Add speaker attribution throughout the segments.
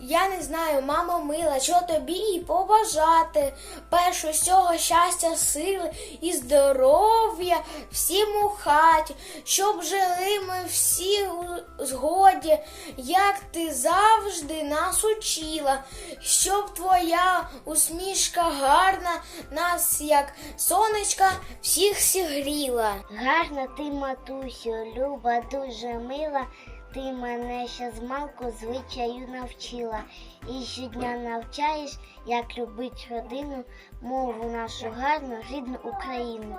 Speaker 1: Я не знаю, мамо мила, що тобі і побажати. Перш усього щастя, сили і здоров'я всім у хаті, щоб жили ми всі у згоді, як ти завжди нас учила, щоб твоя усмішка гарна нас, як сонечка, всіх сігріла.
Speaker 2: Гарна ти, матусю, люба, дуже мила. Ти мене ще з малку звичаю навчила. І щодня навчаєш, як любить родину, мову нашу гарну, рідну Україну.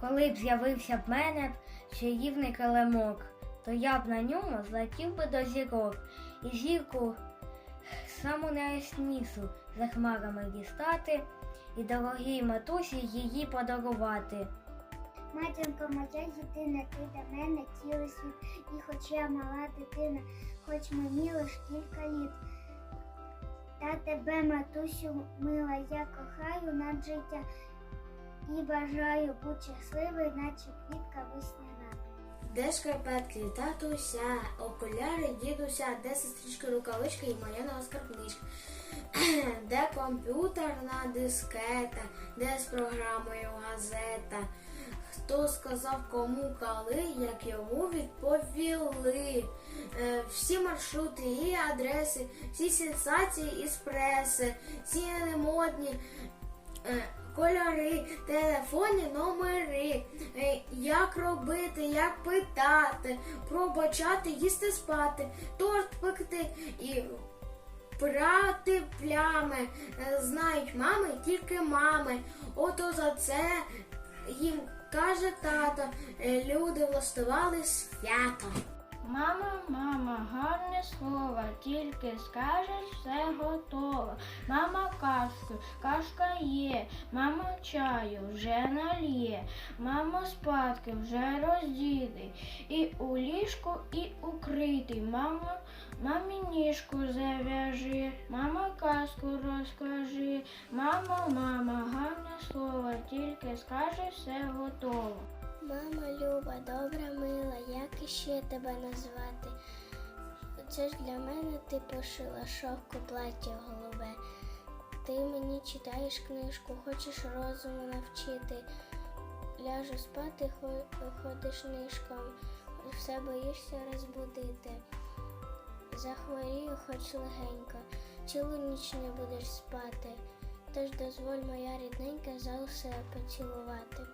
Speaker 3: Коли б з'явився б мене чаївний килимок, то я б на ньому злетів би до зірок, і зірку саму найяснісу за хмарами дістати, і дорогій матусі її подарувати.
Speaker 4: Матінко, моя єдина, ти до мене цілий світ, і хоч я мала дитина, хоч мені лиш кілька літ. Та тебе, матусю, мила, я кохаю над життя і бажаю бути щасливою, наче квітка весняна.
Speaker 1: Де шкарпетки, татуся, окуляри, дідуся, де сестричка рукавичка і моя нова скарбничка. Де комп'ютерна дискета, де з програмою газета. Хто сказав кому коли, як йому відповіли. Е, Всі маршрути і адреси, всі сенсації із преси, всі немодні е, кольори, телефонні номери, е, як робити, як питати, пробачати, їсти спати, торт пекти і прати плями. Знають мами тільки мами. Ото за це їм каже тато, е, люди влаштували свято.
Speaker 3: Мама, мама, гарне слово, тільки скажеш, все готово. Мама казку, казка є, мама чаю вже налє, мама спадки вже розділий, і у ліжку, і укритий. Мама, мамі ніжку зав'яжи, мама казку розкажи. Мамо, мама, гарне слово, тільки скажеш, все готово.
Speaker 4: Мама люба, добра, мила, як іще тебе назвати? Це ж для мене ти пошила шовку плаття голубе. Ти мені читаєш книжку, хочеш розуму навчити. Ляжу спати, ходиш нишком, все боїшся розбудити. Захворію хоч легенько, цілу ніч не будеш спати. Тож дозволь, моя рідненька, за усе поцілувати.